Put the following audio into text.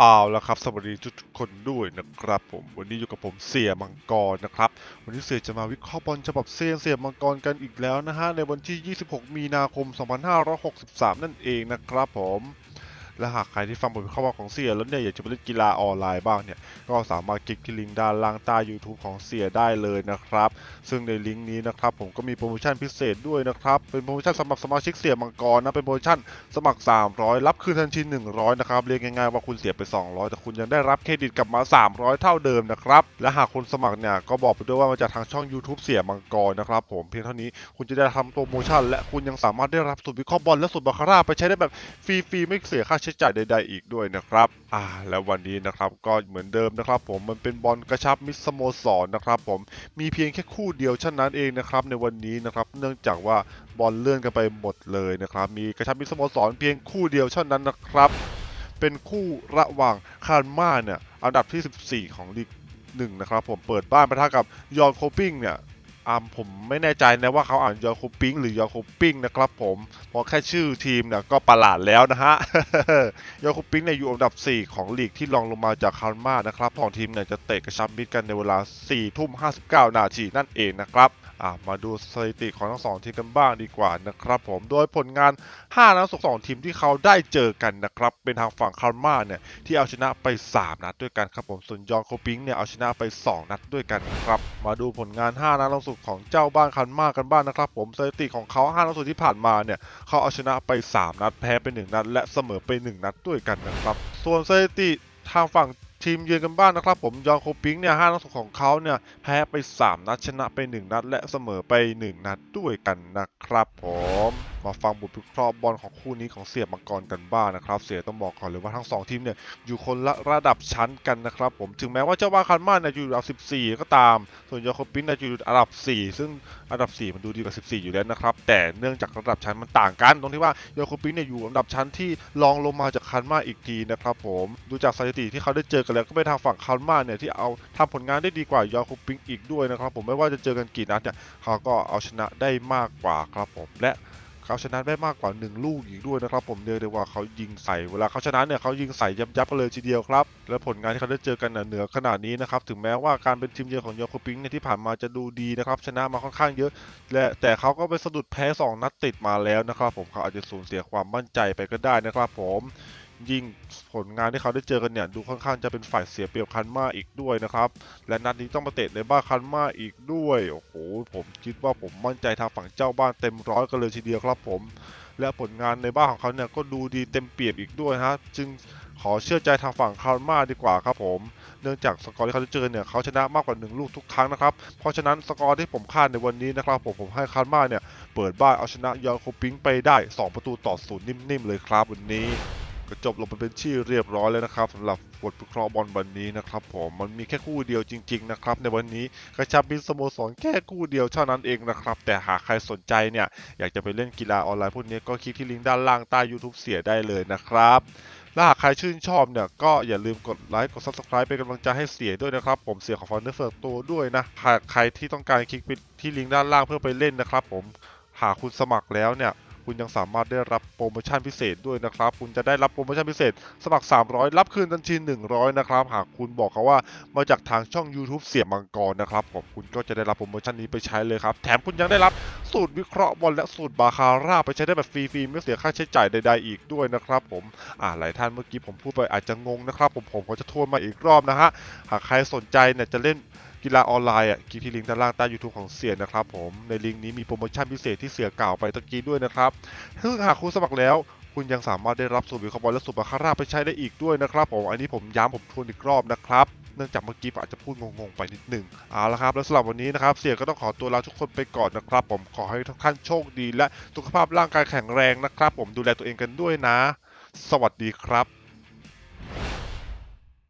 เอาละครับสวัสดีทุกคนด้วยนะครับผมวันนี้อยู่กับผมเสี่ยมังกรนะครับ วันนี้เสี่ยจะมาวิเคราะห์บอลฉบับเซียนเสี่ยมังกรกันอีกแล้วนะฮะในวันที่ 26 มีนาคม 2563 นั่นเองนะครับผม และหากใครที่ฟังบทวิเคราะห์ของเสียแล้วเนี่ยอยากจะไปเล่นกีฬาออนไลน์บ้างเนี่ยก็สามารถคลิกที่ลิงก์ด้านล่างใต้ YouTube ของเสียได้เลยนะครับ ซึ่งในลิงก์นี้นะครับผมก็มีโปรโมชั่นพิเศษด้วยนะครับเป็นโปรโมชั่นสำหรับสมาชิกเสียมังกรนะเป็นโปรโมชั่นสมัคร 300 รับคืนทันที100นะครับเรียกง่ายๆว่าคุณเสียไป 200 แต่คุณยังได้รับเครดิตกลับมา 300 เท่าเดิมนะครับและหากคุณสมัครเนี่ยก็บอกไปด้วยว่ามาจากทางช่อง YouTube เสียมังกรนะครับผมเพียงเท่านี้คุณจะได้ทำโปรโมชั่น และคุณยังสามารถได้รับสูตรวิเคราะห์บอลและสูตรบาคาร่าไปใช้ได้แบบฟรีๆไม่เสียค่าใช้จ่ายใดๆอีกด้วยนะครับอ่าแล้ววันนี้นะครับก็เหมือนเดิมนะครับ ผมมันเป็นบอลกระชับมิสโมสรนนะครับผมมีเพียงแค่คู่เดียวเท่านั้นเองนะครับในวันนี้นะครับเนื่องจากว่าบอลเลื่อนกันไปหมดเลยนะครับมีกระชับมิสโมสรเพียงคู่เดียวเท่านั้นนะครับ เป็นคู่ระหว่างคาร์มาเนี่ยอันดับที่ 14 ของลีกหนึ่งนะครับผมเปิดบ้านปะทะกับยอนโคปิงเนี่ย อ่าผมไม่แน่ใจนะว่าเขาอ่านยอโคปิงหรือยอโคปิงนะครับผมเพราะแค่ชื่อทีมเนี่ยก็ประหลาดแล้วนะฮะยอโคปิงเนี่ยอยู่อันดับ 4 ของลีกที่รองลงมาจากคาร์มานะครับของทีมเนี่ยจะเตะกระชับมิตรกันในเวลา4ทุ่ม59 นาทีนั่นเองนะครับ มาดูสถิติของทั้งสองทีมกันบ้างดีกว่านะครับผมโดยผลงาน5นัดสุกสองทีมที่เขาได้เจอกันนะครับเป็นทางฝั่งคาร์มาเนี่ยที่เอาชนะไป 3 นัดด้วยกันครับผมส่วนยอนโคปิงเนี่ยเอาชนะไป 2 นัดด้วยกันครับมาดูผลงาน 5 นัดล่าสุกของเจ้าบ้านคาร์มากันบ้างนะครับผมสถิติของเขา5นัดสุกที่ผ่านมาเนี่ยเขาเอาชนะไป 3 นัดแพ้ไป 1 นัด และเสมอไป 1 นัดด้วยกันนะครับ ส่วนสถิติทางฝั่ง ทีมเยือนกันบ้างนะครับผมยองโคปิงเนี่ยห้านัดของเขาเนี่ยแพ้ไป 3 นัดชนะไป 1 นัด และเสมอไป 1 นัดด้วยกันนะครับผมมาฟังบทวิเคราะห์บอลของคู่นี้ของเสียมังกรกันบ้างนะครับ เสียต้องบอกก่อนเลยว่าทั้ง 2 ทีมเนี่ยอยู่คนละระดับชั้นกันนะครับผมถึงแม้ว่าเจ้าบ้านคันมาเนี่ยอยู่อันดับ 14 ก็ตาม ส่วนยองโคปิงเนี่ยอยู่อันดับ 4 ซึ่งอันดับ 4 มันดูดีกว่า 14 อยู่แล้วนะครับแต่เนื่องจากระดับชั้นมันต่างกัน ตรงที่ว่ายองโคปิงเนี่ยอยู่อันดับชั้นที่รองลงมาจากคันมาอีกทีนะครับผมดูจากสถิติที่เขาได้เจอกันแล้วก็เป็นทางฝั่งคันมาเนี่ยที่เอาทำผลงานได้ดีกว่ายองโคปิงอีกด้วยนะครับผมไม่ว่าจะเจอกันกี่นัดเนี่ยเขาก็เอาชนะได้มากกว่าครับผมและเขาชนะได้มากกว่า 1 ลูกอีกด้วยนะครับผมเรียกได้ว่าเขายิงใส่เวลาเขาชนะเนี่ยเขายิงใส่ยับยับๆไปเลยทีเดียวครับ และผลงานที่เขาได้เจอกันเหนือขนาดนี้นะครับถึงแม้ว่าการเป็นทีมเยือนของยองโคปิงเนี่ยที่ผ่านมาจะดูดีนะครับชนะมาค่อนข้างเยอะ และแต่เขาก็ไปสะดุดแพ้ 2 นัดติดมาแล้วนะครับผมเขาอาจจะสูญเสียความมั่นใจไปก็ได้นะครับผม ยิ่งผลงานที่เขาได้เจอกันเนี่ย ดูค่อนข้างจะเป็นฝ่ายเสียเปรียบคันมาอีกด้วยนะครับ และนัดนี้ต้องมาเตะในบ้านคันมาอีกด้วย โอ้โห ผมคิดว่าผมมั่นใจทางฝั่งเจ้าบ้านเต็มร้อยกันเลยทีเดียวครับผม และผลงานในบ้านของเขาเนี่ยก็ดูดีเต็มเปี่ยมอีกด้วยฮะจึงขอเชื่อใจทางฝั่งคันมาดีกว่าครับผม เนื่องจากสกอร์ที่เขาได้เจอเนี่ยเขาชนะมากกว่า 1 ลูกทุกครั้งนะครับ เพราะฉะนั้นสกอร์ที่ผมคาดในวันนี้นะครับผมผมให้คาร์มาเนี่ยเปิดบ้านเอาชนะยอนโคปิงไปได้ 2 ประตูต่อศูนย์นิ่มๆเลยครับวันนี้ ก็จบลงไปเป็นที่เรียบร้อยแล้วนะครับสำหรับบทวิเคราะห์บอลวันนี้นะครับผมมันมีแค่คู่เดียวจริงๆนะครับในวันนี้กระชับมิตรสโมสรแค่คู่เดียวเท่านั้นเองนะครับแต่หากใครสนใจเนี่ยอยากจะไปเล่นกีฬาออนไลน์พวกนี้ก็คลิกที่ลิงก์ด้านล่างใต้ YouTube เสียได้เลยนะครับและหากใครชื่นชอบเนี่ยก็อย่าลืมกดไลค์กด Subscribe เป็นกำลังใจให้เสียด้วยนะครับ ผมเสียของฟอนเดอร์เฟิร์ตัวด้วยนะหากใครที่ต้องการคลิกไปที่ลิงก์ด้านล่างเพื่อไปเล่นนะครับ ผมหากคุณสมัครแล้วเนี่ย คุณยังสามารถได้รับโปรโมชั่นพิเศษด้วยนะครับ คุณจะได้รับโปรโมชั่นพิเศษ สมัคร 300 รับคืนทันที100 นะครับ หากคุณบอกเขาว่ามาจากทางช่อง YouTube เสียบมังกรนะครับผมคุณก็จะได้รับโปรโมชั่นนี้ไปใช้เลยครับ แถมคุณยังได้รับสูตรวิเคราะห์บอลและสูตรบาคาร่าไปใช้ได้แบบฟรีๆไม่เสียค่าใช้จ่ายใดๆอีกด้วยนะครับ ผมอ่าหลายท่านเมื่อกี้ผมพูดไปอาจจะงงนะครับ ผมผมก็จะทวนมาอีกรอบนะฮะหากใครสนใจเนี่ยจะเล่นกีฬาออนไลน์อะคลิกที่ลิงก์ด้านล่างใต้ YouTube ของเสียนะครับผมในลิงก์นี้มีโปรโมชั่นพิเศษที่เสียกล่าวไปตะกี้ด้วยนะครับซึ่งหากคุณสมัครแล้ว คุณยังสามารถได้รับสูตรวิคาะห์บอลและสูตรบาคาร่าไปใช้ได้อีกด้วยนะครับผมอันนี้ผมย้ำผมทวนอีกรอบนะครับเนื่องจากเมื่อกี้อาจจะพูดงงๆไปนิดหนึ่งเอาละครับ แล้วสำหรับวันนี้นะครับ เสียก็ต้องขอตัวลาทุกคนไปก่อนนะครับ ผมขอให้ทุกท่านโชคดีและสุขภาพร่างกายแข็งแรงนะครับ ผมดูแลตัวเองกันด้วยนะ สวัสดีครับ